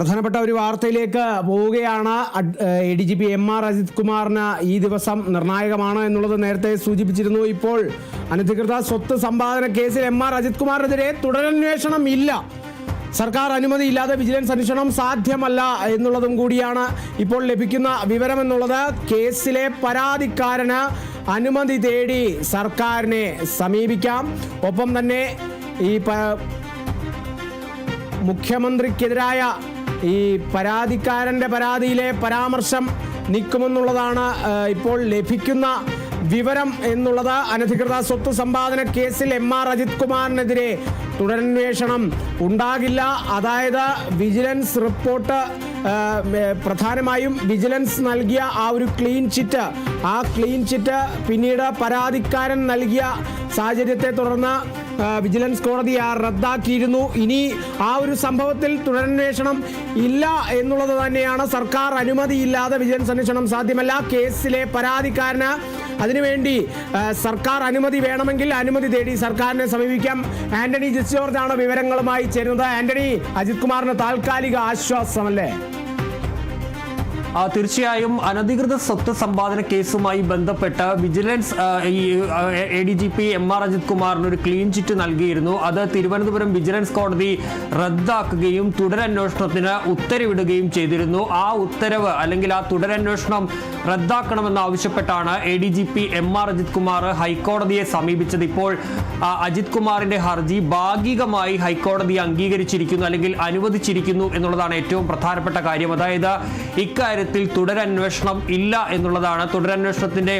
പ്രധാനപ്പെട്ട ഒരു വാർത്തയിലേക്ക് പോവുകയാണ്. A D G P M R Ajith കുമാറിന് ഈ ദിവസം നിർണായകമാണ് എന്നുള്ളത് നേരത്തെ സൂചിപ്പിച്ചിരുന്നു. ഇപ്പോൾ അനധികൃത സ്വത്ത് സമ്പാദന കേസിൽ എം ആർ അജിത് കുമാറിനെതിരെ തുടരന്വേഷണം ഇല്ല. സർക്കാർ അനുമതി ഇല്ലാതെ വിജിലൻസ് അന്വേഷണം സാധ്യമല്ല എന്നുള്ളതും കൂടിയാണ് ഇപ്പോൾ ലഭിക്കുന്ന വിവരമെന്നുള്ളത്. കേസിലെ പരാതിക്കാരന് അനുമതി തേടി സർക്കാരിനെ സമീപിക്കാം. ഒപ്പം തന്നെ ഈ മുഖ്യമന്ത്രിക്കെതിരായ ഈ പരാതിക്കാരന്റെ പരാതിയിലെ പരാമർശം നിൽക്കുമെന്നുള്ളതാണ് ഇപ്പോൾ ലഭിക്കുന്ന വിവരം എന്നുള്ളത്. അനധികൃത സ്വത്ത് സമ്പാദന കേസിൽ എം ആർ അജിത് കുമാറിനെതിരെ തുടരന്വേഷണം ഉണ്ടാകില്ല. അതായത് വിജിലൻസ് റിപ്പോർട്ട് പ്രധാനമായും വിജിലൻസ് നൽകിയ ആ ഒരു ക്ലീൻ ചിറ്റ് ആ ക്ലീൻ ചിറ്റ് പിന്നീട് പരാതിക്കാരൻ നൽകിയ സാഹചര്യത്തെ തുടർന്ന് വിജിലൻസ് കോടതി റദ്ദാക്കിയിരുന്നു. ഇനി ആ ഒരു സംഭവത്തിൽ തുടരന്വേഷണം ഇല്ല എന്നുള്ളത് തന്നെയാണ് സർക്കാർ അനുമതിയില്ലാതെ വിജിലൻസ് അന്വേഷണം സാധ്യമല്ല. കേസിലെ പരാതിക്കാരന് അതിനുവേണ്ടി സർക്കാർ അനുമതി വേണമെങ്കിൽ അനുമതി തേടി സർക്കാരിനെ സമീപിക്കാം. ആന്റണി ജിസ് ജോർജ് വിവരങ്ങളുമായി ചേരുന്നത്. ആന്റണി അജിത് കുമാറിന് താൽക്കാലിക ആശ്വാസമല്ലേ? തീർച്ചയായും അനധികൃത സ്വത്ത് സമ്പാദന കേസുമായി ബന്ധപ്പെട്ട് വിജിലൻസ് ഈ A D G P M R Ajith കുമാറിന് ഒരു ക്ലീൻ ചിറ്റ് നൽകിയിരുന്നു. അത് തിരുവനന്തപുരം വിജിലൻസ് കോടതി റദ്ദാക്കുകയും തുടരന്വേഷണത്തിന് ഉത്തരവിടുകയും ചെയ്തിരുന്നു. ആ ഉത്തരവ് അല്ലെങ്കിൽ ആ തുടരന്വേഷണം റദ്ദാക്കണമെന്ന് ആവശ്യപ്പെട്ടാണ് A D G P M R Ajith Kumar ഹൈക്കോടതിയെ സമീപിച്ചത്. ഇപ്പോൾ അജിത് കുമാറിന്റെ ഹർജി ഭാഗികമായി ഹൈക്കോടതി അംഗീകരിച്ചിരിക്കുന്നു അല്ലെങ്കിൽ അനുവദിച്ചിരിക്കുന്നു എന്നുള്ളതാണ് ഏറ്റവും പ്രധാനപ്പെട്ട കാര്യം. അതായത് ഇക്കാര്യത്തിൽ തുടരന്വേഷണം ഇല്ല എന്നുള്ളതാണ് തുടരന്വേഷണത്തിന്റെ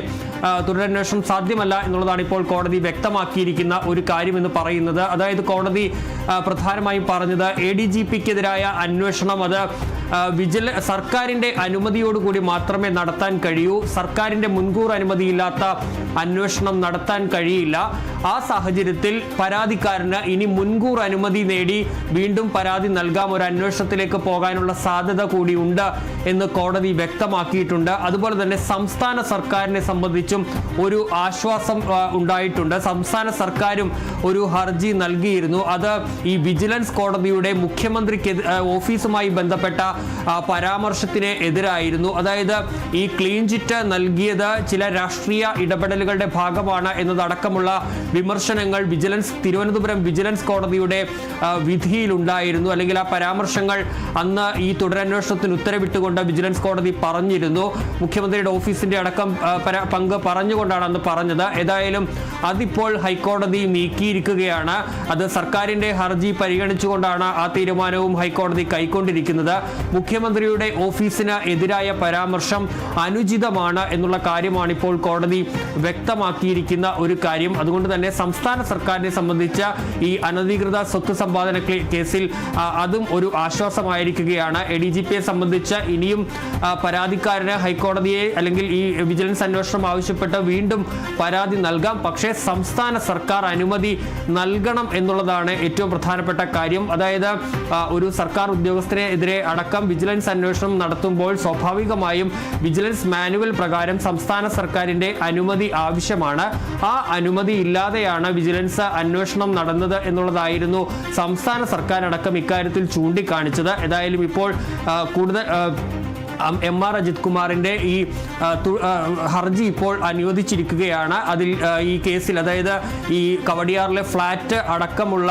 തുടരന്വേഷണം സാധ്യമല്ല എന്നുള്ളതാണ് ഇപ്പോൾ കോടതി വ്യക്തമാക്കിയിരിക്കുന്ന ഒരു കാര്യമെന്ന് പറയുന്നത്. അതായത് കോടതി പ്രധാനമായും പറഞ്ഞത് എ ഡി ജി പിക്കെതിരായ അന്വേഷണം. അത് വിജില സർക്കാരിന്റെ അനുമതിയോടുകൂടി മാത്രമേ നടത്താൻ കഴിയൂ. സർക്കാരിന്റെ മുൻകൂർ അനുമതിയില്ലാത്ത അന്വേഷണം നടത്താൻ കഴിയില്ല. ആ സാഹചര്യത്തിൽ പരാതിക്കാരന് ഇനി മുൻകൂർ അനുമതി നേടി വീണ്ടും പരാതി നൽകാം. ഒരു അന്വേഷണത്തിലേക്ക് പോകാനുള്ള സാധ്യത കൂടിയുണ്ട് എന്ന് കോടതി വ്യക്തമാക്കിയിട്ടുണ്ട്. അതുപോലെ തന്നെ സംസ്ഥാന സർക്കാരിനെ സംബന്ധിച്ചും ഒരു ആശ്വാസം ഉണ്ടായിട്ടുണ്ട്. സംസ്ഥാന സർക്കാരും ഒരു ഹർജി നൽകിയിരുന്നു. അത് ഈ വിജിലൻസ് കോടതിയുടെ മുഖ്യമന്ത്രിക്ക് ഓഫീസുമായി ബന്ധപ്പെട്ട പരാമർശത്തിന് എതിരായിരുന്നു. അതായത് ഈ ക്ലീൻ ചിറ്റ് നൽകിയത് ചില രാഷ്ട്രീയ ഇടപെടലുകളുടെ ഭാഗമാണ് എന്നതടക്കമുള്ള വിമർശനങ്ങൾ വിജിലൻസ് തിരുവനന്തപുരം വിജിലൻസ് കോടതിയുടെ വിധിയിലുണ്ടായിരുന്നു. അല്ലെങ്കിൽ ആ പരാമർശങ്ങൾ അന്ന് ഈ തുടരന്വേഷണത്തിന് ഉത്തരവിട്ടുകൊണ്ട് വിജിലൻസ് കോടതി പറഞ്ഞിരുന്നു. മുഖ്യമന്ത്രിയുടെ ഓഫീസിന്റെ അടക്കം പങ്ക് പറഞ്ഞുകൊണ്ടാണ് അന്ന് പറഞ്ഞത്. ഏതായാലും അതിപ്പോൾ ഹൈക്കോടതി നീക്കിയിരിക്കുകയാണ്. അത് സർക്കാരിന്റെ ഹർജി പരിഗണിച്ചുകൊണ്ടാണ് ആ തീരുമാനവും ഹൈക്കോടതി കൈക്കൊണ്ടിരിക്കുന്നത്. മുഖ്യമന്ത്രിയുടെ ഓഫീസിന് എതിരായ പരാമർശം അനുചിതമാണ് എന്നുള്ള കാര്യമാണ് ഇപ്പോൾ കോടതി വ്യക്തമാക്കിയിരിക്കുന്ന ഒരു കാര്യം. അതുകൊണ്ട് തന്നെ സംസ്ഥാന സർക്കാരിനെ സംബന്ധിച്ച ഈ അനധികൃത സ്വത്ത് സമ്പാദന കേസിൽ അതും ഒരു ആശ്വാസമായിരിക്കുകയാണ്. എ ഡി ജി പിയെ സംബന്ധിച്ച് ഇനിയും പരാതിക്കാരന് ഹൈക്കോടതിയെ അല്ലെങ്കിൽ ഈ വിജിലൻസ് അന്വേഷണം ആവശ്യപ്പെട്ട് വീണ്ടും പരാതി നൽകാം. പക്ഷേ സംസ്ഥാന സർക്കാർ അനുമതി നൽകണം എന്നുള്ളതാണ് ഏറ്റവും പ്രധാനപ്പെട്ട കാര്യം. അതായത് ഒരു സർക്കാർ ഉദ്യോഗസ്ഥനെതിരെ അടക്കം വിജിലൻസ് അന്വേഷണം നടത്തുമ്പോൾ സ്വാഭാവികമായും വിജിലൻസ് മാനുവൽ പ്രകാരം സംസ്ഥാന സർക്കാരിന്റെ അനുമതി ആവശ്യമാണ്. ആ അനുമതി ഇല്ലാതെയാണ് വിജിലൻസ് അന്വേഷണം നടന്നത് എന്നുള്ളതായിരുന്നു സംസ്ഥാന സർക്കാർ അടക്കം ഇക്കാര്യത്തിൽ ചൂണ്ടിക്കാണിച്ചത്. ഏതായാലും ഇപ്പോൾ കൂടുതൽ എം ആർ അജിത് കുമാറിന്റെ ഈ ഹർജി ഇപ്പോൾ അനുവദിച്ചിരിക്കുകയാണ്. അതിൽ ഈ കേസിൽ അതായത് ഈ കവടിയാറിലെ ഫ്ളാറ്റ് അടക്കമുള്ള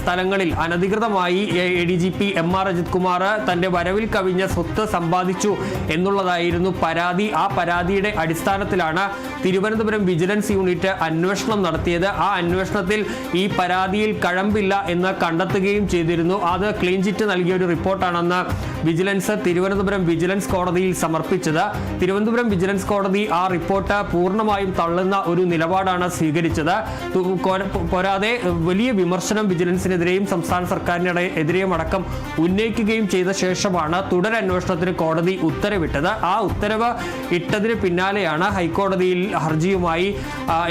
സ്ഥലങ്ങളിൽ അനധികൃതമായി A D G P M R Ajith Kumar തന്റെ വരവിൽ കവിഞ്ഞ സ്വത്ത് സമ്പാദിച്ചു എന്നുള്ളതായിരുന്നു പരാതി. ആ പരാതിയുടെ അടിസ്ഥാനത്തിലാണ് തിരുവനന്തപുരം വിജിലൻസ് യൂണിറ്റ് അന്വേഷണം നടത്തിയത്. ആ അന്വേഷണത്തിൽ ഈ പരാതിയിൽ കഴമ്പില്ല എന്ന് കണ്ടെത്തുകയും ചെയ്തിരുന്നു. അത് ക്ലീൻ ചിറ്റ് നൽകിയ ഒരു റിപ്പോർട്ടാണെന്ന് വിജിലൻസ് തിരുവനന്തപുരം വിജിലൻസ് കോടതിയിൽ സമർപ്പിച്ചത്. തിരുവനന്തപുരം വിജിലൻസ് കോടതി ആ റിപ്പോർട്ട് പൂർണമായും തള്ളുന്ന ഒരു നിലപാടാണ് സ്വീകരിച്ചത്. പോരാതെ വലിയ വിമർശനം വിജിലൻസിനെതിരെയും സംസ്ഥാന സർക്കാരിനെ എതിരെയും അടക്കം ഉന്നയിക്കുകയും ചെയ്ത ശേഷമാണ് തുടരന്വേഷണത്തിന് കോടതി ഉത്തരവിട്ടത്. ആ ഉത്തരവ് ഇട്ടതിന് പിന്നാലെയാണ് ഹൈക്കോടതിയിൽ ഹർജിയുമായി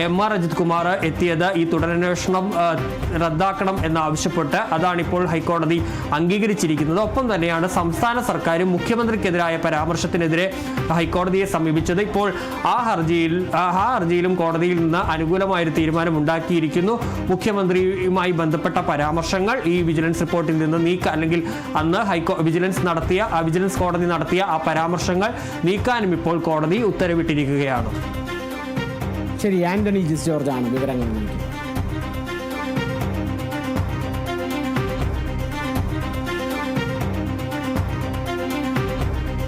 എം ആർ അജിത് കുമാർ എത്തിയത്. ഈ തുടരന്വേഷണം റദ്ദാക്കണം എന്നാവശ്യപ്പെട്ട് അതാണിപ്പോൾ ഹൈക്കോടതി അംഗീകരിച്ചിരിക്കുന്നത്. ഒപ്പം തന്നെയാണ് സംസ്ഥാന സർക്കാരും മുഖ്യമന്ത്രിക്കെതിരായ പരാമർശത്തിനെതിരെ ഹൈക്കോടതിയെ സമീപിച്ചത്. ഇപ്പോൾ ആ ഹർജിയിൽ ആ ഹർജിയിലും കോടതിയിൽ നിന്ന് അനുകൂലമായൊരു തീരുമാനം ഉണ്ടാക്കിയിരിക്കുന്നു മുഖ്യമന്ത്രിയുമായി ബന്ധപ്പെട്ട പരാമർശങ്ങൾ ഈ വിജിലൻസ് റിപ്പോർട്ടിൽ നിന്ന് നീക്ക അല്ലെങ്കിൽ അന്ന് ഹൈക്കോ വിജിലൻസ് നടത്തിയ വിജിലൻസ് കോടതി നടത്തിയ ആ പരാമർശങ്ങൾ നീക്കാനും ഇപ്പോൾ കോടതി ഉത്തരവിട്ടിരിക്കുകയാണ്. ശരി ആന്റണി ജിസ് ജോർജ് ആണ് വിവരങ്ങൾ നൽകിയത്.